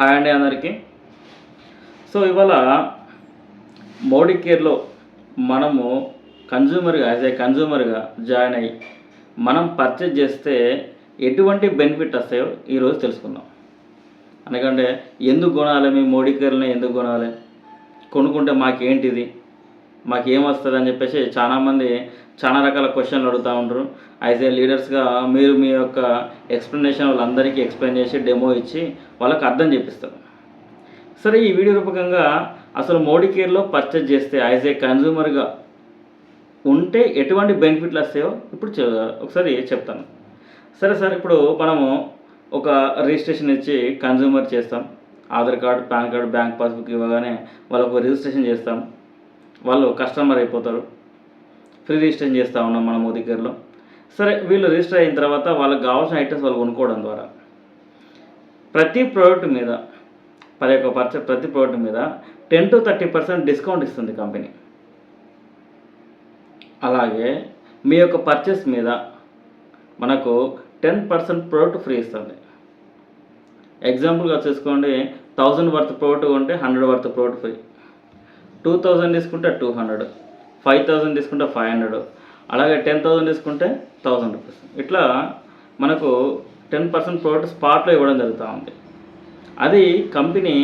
Hi అండి అందరికీ. So ఇవాళ మోడీ కేర్లో మనము కన్జ్యూమర్గా యాజ్ ఏ కన్జ్యూమర్గా జాయిన్ అయ్యి మనం పర్చేజ్ చేస్తే ఎటువంటి బెనిఫిట్ వస్తాయో ఈరోజు తెలుసుకుందాం. ఎందుకంటే ఎందుకు కొనాలి మీ మోడీ కేర్ని ఎందుకు కొనాలి? కొనుక్కుంటే మాకేంటిది? మాకేమొస్తుంది అని చెప్పేసి చాలామంది చాలా రకాల క్వశ్చన్లు అడుగుతూ ఉంటారు యాజ్ ఏ లీడర్స్గా మీరు మీ యొక్క ఎక్స్ప్లెనేషన్ వాళ్ళందరికీ ఎక్స్ప్లెయిన్ చేసి డెమో ఇచ్చి వాళ్ళకి అర్థం చేపిస్తారు సరే ఈ వీడియో రూపకంగా అసలు మోడీ కేర్లో పర్చేజ్ చేస్తే యాజ్ ఏ కన్జ్యూమర్గా ఉంటే ఎటువంటి బెనిఫిట్లు వస్తాయో ఇప్పుడు ఒకసారి చెప్తాను. సరే సార్ ఇప్పుడు మనము ఒక రిజిస్ట్రేషన్ ఇచ్చి కన్జ్యూమర్ చేస్తాం. Aadhaar card PAN card bank passbook ఇవ్వగానే వాళ్ళకు రిజిస్ట్రేషన్ చేస్తాం. వాళ్ళు కస్టమర్ అయిపోతారు. ఫ్రీ రిజిస్ట్రేషన్ చేస్తూ ఉన్నాం మన మోదీ కేర్లో సరే వీళ్ళు రిజిస్టర్ అయిన తర్వాత వాళ్ళకి కావాల్సిన ఐటమ్స్ వాళ్ళు కొనుక్కోవడం ద్వారా. ప్రతి ప్రోడక్ట్ మీద పది యొక్క పర్చే ప్రతి ప్రోడక్ట్ మీద ten to thirty percent discount ఇస్తుంది కంపెనీ అలాగే మీ యొక్క పర్చేస్ మీద మనకు టెన్ పర్సెంట్ ప్రోడక్ట్ ఫ్రీ ఇస్తుంది. ఎగ్జాంపుల్గా చూసుకోండి థౌజండ్ వర్త్ ప్రోడక్ట్ ఉంటే hundred worth product free two thousand తీసుకుంటే టూ హండ్రెడ్ ఫైవ్ థౌజండ్ తీసుకుంటే ఫైవ్ హండ్రెడ్ అలాగే టెన్ థౌజండ్ తీసుకుంటే థౌజండ్ రూపీస్. ఇట్లా మనకు టెన్ పర్సెంట్ ప్రోడక్ట్ స్పాట్లో ఇవ్వడం జరుగుతూ ఉంది. అది కంపెనీ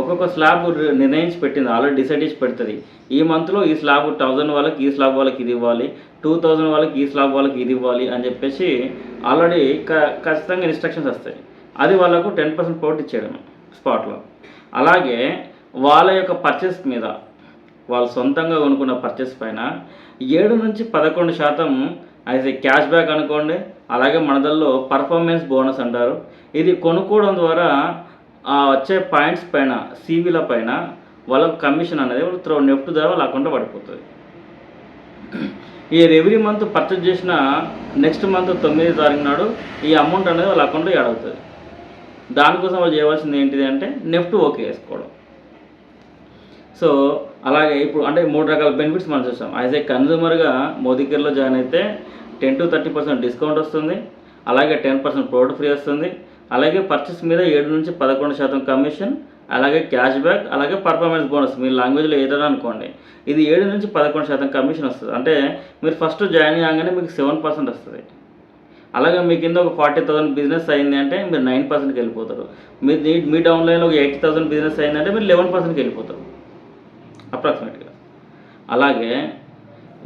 ఒక్కొక్క స్లాబ్ నిర్ణయించి పెట్టింది ఆల్రెడీ డిసైడ్ చేసి పెడుతుంది. ఈ మంత్లో ఈ స్లాబ్ థౌజండ్ వాళ్ళకి ఈ స్లాబ్ వాళ్ళకి ఇది ఇవ్వాలి టూ థౌజండ్ వాళ్ళకి ఈ స్లాబ్ వాళ్ళకి ఇది ఇవ్వాలి అని చెప్పేసి ఆల్రెడీ క ఖచ్చితంగా ఇన్స్ట్రక్షన్స్ వస్తాయి. అది వాళ్ళకు టెన్ పర్సెంట్ ప్రోడక్ట్ ఇచ్చేయడం స్పాట్లో అలాగే వాళ్ళ యొక్క పర్చేస్ మీద వాళ్ళు సొంతంగా కొనుక్కున్న పర్చేస్ పైన ఏడు నుంచి పదకొండు శాతం యాజ్ ఏ క్యాష్ బ్యాక్ అనుకోండి అలాగే మనదల్లో పర్ఫార్మెన్స్ బోనస్ అంటారు. ఇది కొనుక్కోవడం ద్వారా ఆ వచ్చే పాయింట్స్ పైన సీవీల పైన వాళ్ళకు కమిషన్ అనేది వాళ్ళు త్రో నెఫ్ట్ ద్వారా వాళ్ళ అకౌంట్లో పడిపోతుంది. ఈ ఎవ్రీ మంత్ పర్చేజ్ చేసిన నెక్స్ట్ మంత్ తొమ్మిది తారీఖు నాడు ఈ అమౌంట్ అనేది వాళ్ళ అకౌంట్లో యాడ్ అవుతుంది. దానికోసం వాళ్ళు చేయవలసింది ఏంటిది అంటే నెఫ్ట్ ఓకే వేసుకోవడం సో అలాగే ఇప్పుడు అంటే మూడు రకాల బెనిఫిట్స్ మనం చూస్తాం యాజ్ ఏ కన్జ్యూమర్గా మోదీకేర్లో జాయిన్ అయితే ten to thirty percent discount వస్తుంది. అలాగే టెన్ పర్సెంట్ ప్రోడక్ట్ ఫ్రీ వస్తుంది. అలాగే పర్చేస్ మీద ఏడు నుంచి పదకొండు శాతం కమిషన్ అలాగే క్యాష్ బ్యాక్ అలాగే పర్ఫార్మెన్స్ బోనస్ మీ లాంగ్వేజ్లో ఏదైనా అనుకోండి. ఇది ఏడు నుంచి పదకొండు శాతం కమిషన్ వస్తుంది. అంటే మీరు ఫస్ట్ జాయిన్ కాగానే మీకు సెవెన్ పర్సెంట్ వస్తుంది. అలాగే మీ కింద ఒక ఫార్టీ థౌసండ్ బిజినెస్ అయింది అంటే మీరు నైన్ పర్సెంట్కి వెళ్ళిపోతారు. మీ మీ డౌన్లైన్లో ఒక ఎయిటీ థౌసండ్ బిజినెస్ అయిందంటే మీరు లెవెన్ పర్సెంట్కి వెళ్ళిపోతారు. అప్రాక్సిమేట్గా అలాగే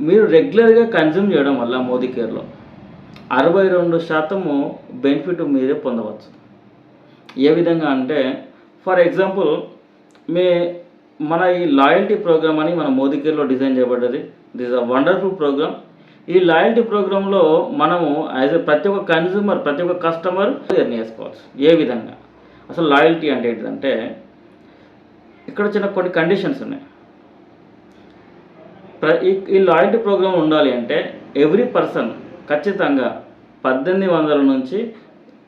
మీరు రెగ్యులర్గా కన్జ్యూమ్ చేయడం వల్ల మోదీ కేర్లో అరవై రెండు శాతము బెనిఫిట్ మీరే పొందవచ్చు. ఏ విధంగా అంటే ఫర్ ఎగ్జాంపుల్ మీ మన ఈ లాయల్టీ ప్రోగ్రామ్ అని మన మోదీ కేర్లో డిజైన్ చేయబడ్డది. దిస్ అ వండర్ఫుల్ ప్రోగ్రామ్ ఈ లాయల్టీ ప్రోగ్రాంలో మనము యాజ్ ఎ ప్రతి ఒక్క కన్జ్యూమర్ ప్రతి ఒక్క కస్టమర్ ఎర్న్ చేసుకోవచ్చు ఏ విధంగా? అసలు లాయల్టీ అంటే ఏంటంటే ఇక్కడ చిన్న కొన్ని కండిషన్స్ ఉన్నాయి. ఈ ఈ లాయల్టీ ప్రోగ్రామ్ ఉండాలి అంటే ఎవ్రీ పర్సన్ ఖచ్చితంగా పద్దెనిమిది వందల నుంచి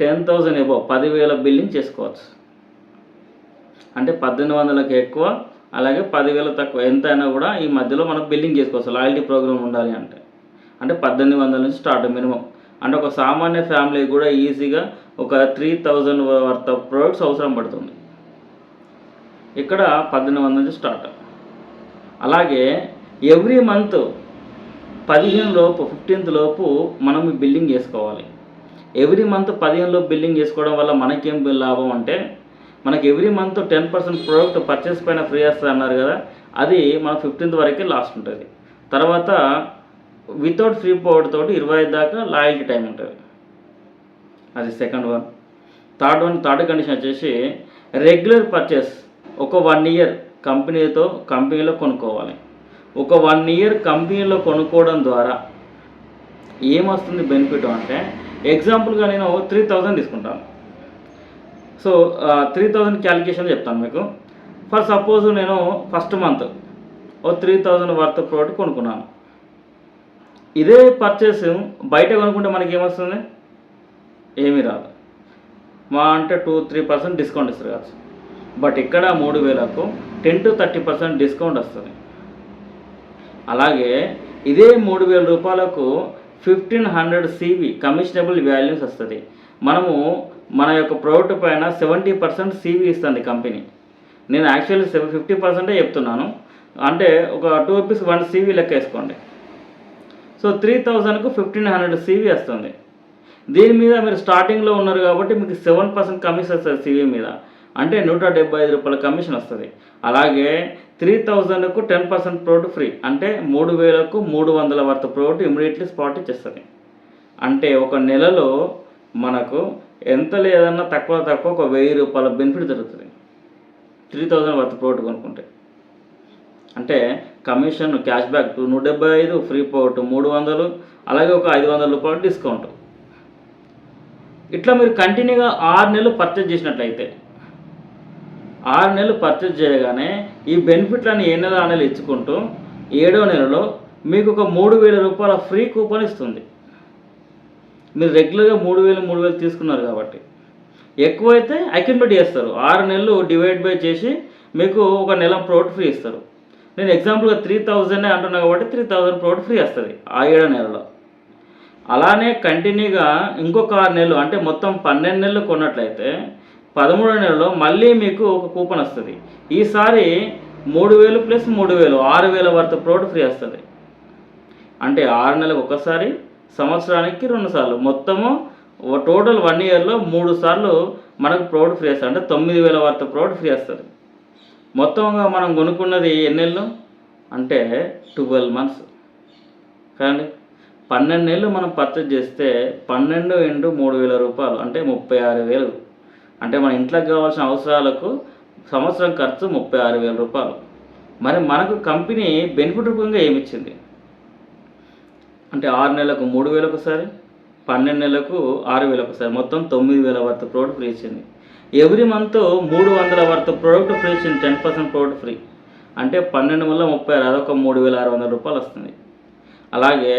టెన్ థౌజండ్ ఎబో పదివేల బిల్లింగ్ చేసుకోవచ్చు. అంటే పద్దెనిమిది వందలకి ఎక్కువ అలాగే పదివేల తక్కువ. ఎంత అయినా కూడా ఈ మధ్యలో మనం బిల్లింగ్ చేసుకోవచ్చు. లాయల్టీ ప్రోగ్రామ్ ఉండాలి అంటే. అంటే పద్దెనిమిది వందల నుంచి స్టార్ట్ మినిమం అంటే ఒక సామాన్య ఫ్యామిలీ కూడా ఈజీగా ఒక three thousand worth of products అవసరం పడుతుంది. ఇక్కడ పద్దెనిమిది వందల నుంచి స్టార్ట్ అలాగే ఎవ్రీ మంత్ పదిహేను లోపు ఫిఫ్టీన్త్ లోపు మనం బిల్లింగ్ చేసుకోవాలి. ఎవ్రీ మంత్ పదిహేను లోపు బిల్లింగ్ చేసుకోవడం వల్ల మనకేం లాభం అంటే మనకి every month ten percent product purchase పైన ఫ్రీ వస్తుంది అన్నారు కదా అది మన ఫిఫ్టీన్త్ వరకే లాస్ట్ ఉంటుంది. తర్వాత వితౌట్ ఫ్రీ పవర్ తోటి ఇరవై ఐదు దాకా లాయల్టీ టైం ఉంటుంది. అది second one third one third condition వచ్చేసి రెగ్యులర్ పర్చేస్ ఒక వన్ ఇయర్ కంపెనీతో కంపెనీలో కొనుక్కోవాలి. ఒక వన్ ఇయర్ కంపెనీలో కొనుక్కోవడం ద్వారా ఏమొస్తుంది బెనిఫిట్ అంటే ఎగ్జాంపుల్గా నేను త్రీ థౌజండ్ తీసుకుంటాను. సో త్రీ థౌజండ్ క్యాలిక్యులేషన్ చెప్తాను మీకు. ఫర్ సపోజ్ నేను ఫస్ట్ మంత్ ఓ త్రీ థౌజండ్ వర్త్ ప్రోడక్ట్ కొనుక్కున్నాను. ఇదే పర్చేస్ బయట కొనుక్కుంటే మనకి ఏమొస్తుంది? ఏమీ రాదు. మా అంటే టూ త్రీ పర్సెంట్ డిస్కౌంట్ ఇస్తారు కాదు బట్ ఇక్కడ మూడు వేలకు ten to thirty percent discount వస్తుంది. అలాగే ఇదే మూడు వేల రూపాయలకు fifteen hundred CV commissionable values వస్తుంది. మనము మన యొక్క ప్రోడక్ట్ పైన సెవెంటీ పర్సెంట్ సీవీ ఇస్తుంది కంపెనీ నేను యాక్చువల్లీ సెవెన్ ఫిఫ్టీ పర్సెంటే చెప్తున్నాను. అంటే ఒక టూ రూపీస్ వన్ సీవీ లెక్క వేసుకోండి. సో త్రీ థౌజండ్కు ఫిఫ్టీన్ హండ్రెడ్ సీవీ వస్తుంది. దీని మీద మీరు స్టార్టింగ్లో ఉన్నారు కాబట్టి మీకు సెవెన్ పర్సెంట్ కమిషన్ వస్తుంది సీవీ మీద. అంటే నూట డెబ్బై ఐదు రూపాయల కమిషన్ వస్తుంది. అలాగే త్రీ థౌజండ్కు టెన్ పర్సెంట్ ప్రోడక్ట్ ఫ్రీ. అంటే మూడు వేలకు మూడు వందల వరకు ప్రోడక్ట్ ఇమీడియట్లీ స్పాట్ ఇచ్చేస్తుంది. అంటే ఒక నెలలో మనకు ఎంత లేదన్నా తక్కువ తక్కువ ఒక వెయ్యి రూపాయల బెనిఫిట్ జరుగుతుంది. త్రీ థౌజండ్ వర్త్ ప్రోడక్ట్ కొనుక్కుంటే. అంటే కమిషన్ క్యాష్ బ్యాక్ నూట డెబ్బై ఐదు ఫ్రీ పోట్ మూడు వందలు అలాగే ఒక ఐదు వందల రూపాయలు డిస్కౌంట్. ఇట్లా మీరు కంటిన్యూగా ఆరు నెలలు పర్చేజ్ చేసినట్లయితే ఆరు నెలలు పర్చేజ్ చేయగానే ఈ బెనిఫిట్లను ఏ నెల ఆ నెల ఇచ్చుకుంటూ ఏడో నెలలో మీకు ఒక మూడు వేల రూపాయల ఫ్రీ కూపన్ ఇస్తుంది. మీరు రెగ్యులర్గా మూడు వేలు మూడు వేలు తీసుకున్నారు కాబట్టి. ఎక్కువైతే అక్యుమిలేట్ చేస్తారు. ఆరు నెలలు డివైడ్ బై చేసి మీకు ఒక నెల ప్రోడక్ట్ ఫ్రీ ఇస్తారు. నేను ఎగ్జాంపుల్గా త్రీ థౌజండ్ అంటున్నా కాబట్టి త్రీ థౌజండ్ ప్రోడక్ట్ ఫ్రీ వస్తుంది ఆ ఏడో నెలలో. అలానే కంటిన్యూగా ఇంకొక ఆరు నెలలు అంటే మొత్తం పన్నెండు నెలలు కొన్నట్లయితే పదమూడో నెలలో మళ్ళీ మీకు ఒక కూపన్ వస్తుంది. ఈసారి మూడు వేలు ప్లస్ మూడు వేలు ఆరు వేల వరకు ప్రోడక్ట్ ఫ్రీ వస్తుంది. అంటే ఆరు నెలలకు ఒకసారి సంవత్సరానికి రెండు సార్లు. మొత్తము ఓ టోటల్ వన్ ఇయర్లో మూడు సార్లు మనకు ప్రోడక్ట్ ఫ్రీ వస్తుంది. అంటే తొమ్మిది వేల వరకు ప్రోడక్ట్ ఫ్రీ వస్తుంది. మొత్తంగా మనం కొనుక్కున్నది ఎన్నెళ్ళు అంటే ట్వెల్వ్ మంత్స్. కానీ పన్నెండు నెలలు మనం పర్చేజ్ చేస్తే పన్నెండు ఇంటూ మూడు వేల రూపాయలు అంటే ముప్పై ఆరు వేలు. అంటే మన ఇంట్లోకి కావాల్సిన అవసరాలకు సంవత్సరం ఖర్చు ముప్పై ఆరు వేల రూపాయలు. మరి మనకు కంపెనీ బెనిఫిట్ రూపంగా ఏమి ఇచ్చింది అంటే ఆరు నెలలకు మూడు వేలు ఒకసారి పన్నెండు నెలలకు ఆరు వేలకు ఒకసారి మొత్తం తొమ్మిది వేల వర్త్ ప్రోడక్ట్ ఫ్రీ ఇచ్చింది. ఎవ్రీ మంత్ మూడు వందల వర్త్ ప్రోడక్ట్ ఫ్రీ ఇచ్చింది టెన్ పర్సెంట్ ప్రోడక్ట్ ఫ్రీ అంటే పన్నెండు వందల ముప్పై ఆరు అదొక మూడు వేల ఆరు వందల రూపాయలు వస్తుంది. అలాగే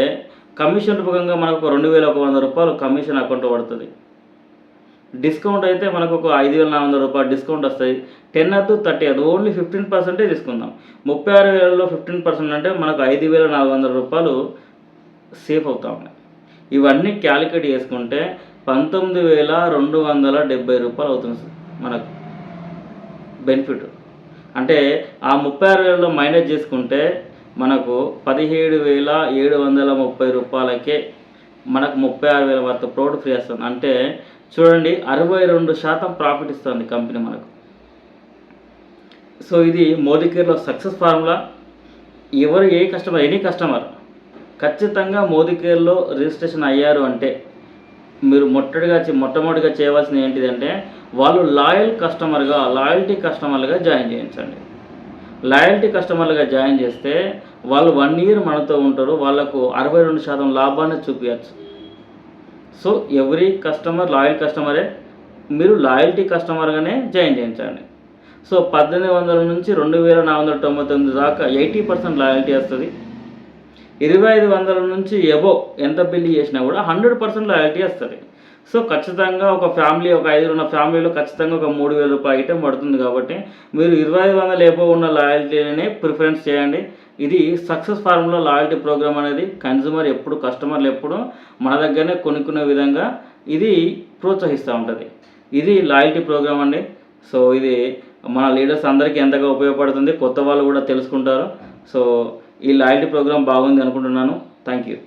కమిషన్ రూపకంగా మనకు రెండు వేల ఒక వంద రూపాయలు కమిషన్ అకౌంట్ పడుతుంది. డిస్కౌంట్ అయితే మనకు ఒక ఐదు వేల నాలుగు వందల రూపాయలు డిస్కౌంట్ వస్తాయి. టెన్ అద్దు థర్టీ అది ఓన్లీ ఫిఫ్టీన్ పర్సెంటే తీసుకుందాం. ముప్పై ఆరు వేలలో ఫిఫ్టీన్ పర్సెంట్ అంటే మనకు ఐదు వేల నాలుగు వందల రూపాయలు సేఫ్ అవుతా ఉన్నాయి. ఇవన్నీ క్యాలిక్యులేట్ చేసుకుంటే పంతొమ్మిది వేల రెండు వందల డెబ్బై రూపాయలు అవుతుంది సార్ మనకు బెనిఫిట్. అంటే ఆ ముప్పై ఆరు వేలలో మైనస్ చేసుకుంటే మనకు పదిహేడు వేల ఏడు వందల ముప్పై రూపాయలకే మనకు ముప్పై ఆరు వేల వరకు ప్రోడక్ట్ ఫ్రీ వస్తుంది అంటే చూడండి అరవై రెండు శాతం ప్రాఫిట్ ఇస్తుంది కంపెనీ మనకు. సో ఇది మోదీ కేర్లో సక్సెస్ ఫార్ములా ఎవరు ఏ కస్టమర్ ఎనీ కస్టమర్ ఖచ్చితంగా మోదీ కేర్లో రిజిస్ట్రేషన్ అయ్యారు అంటే మీరు మొట్టడిగా మొట్టమొదటిగా చేయవలసింది ఏంటిదంటే వాళ్ళు లాయల్ కస్టమర్గా లాయల్టీ కస్టమర్లుగా జాయిన్ చేయించండి. లాయల్టీ కస్టమర్లుగా జాయిన్ చేస్తే వాళ్ళు వన్ ఇయర్ మనతో ఉంటారు వాళ్ళకు అరవై రెండు శాతం లాభాన్ని చూపించచ్చు సో ఎవ్రీ కస్టమర్ లాయల్ కస్టమరే మీరు లాయల్టీ కస్టమర్గానే జాయిన్ చేయించండి. సో పద్దెనిమిది వందల నుంచి రెండు వేల నాలుగు వందల తొంభై తొమ్మిది దాకా ఎయిటీ పర్సెంట్ లాయల్టీ వస్తుంది. ఇరవై ఐదు వందల నుంచి ఎబో ఎంత బిల్లు చేసినా కూడా హండ్రెడ్ పర్సెంట్ లాయల్టీ వస్తుంది. సో ఖచ్చితంగా ఒక ఫ్యామిలీ ఒక ఐదు ఉన్న ఫ్యామిలీలో ఖచ్చితంగా ఒక మూడు వేల రూపాయల ఐటెం పడుతుంది కాబట్టి మీరు ఇరవై ఐదు వందల ఏపో ఉన్న లాయల్టీనే ప్రిఫరెన్స్ చేయండి. ఇది సక్సెస్ ఫార్ములా లాయల్టీ ప్రోగ్రామ్ అనేది కన్జ్యూమర్ ఎప్పుడు కస్టమర్లు ఎప్పుడు మన దగ్గరనే కొనుక్కునే విధంగా ఇది ప్రోత్సహిస్తూ ఉంటుంది. ఇది లాయల్టీ ప్రోగ్రామ్ అండి. సో ఇది మన లీడర్స్ అందరికీ ఎంతగా ఉపయోగపడుతుంది కొత్త వాళ్ళు కూడా తెలుసుకుంటారు. సో ఈ లాయల్టీ ప్రోగ్రామ్ బాగుంది అనుకుంటున్నాను. Thank you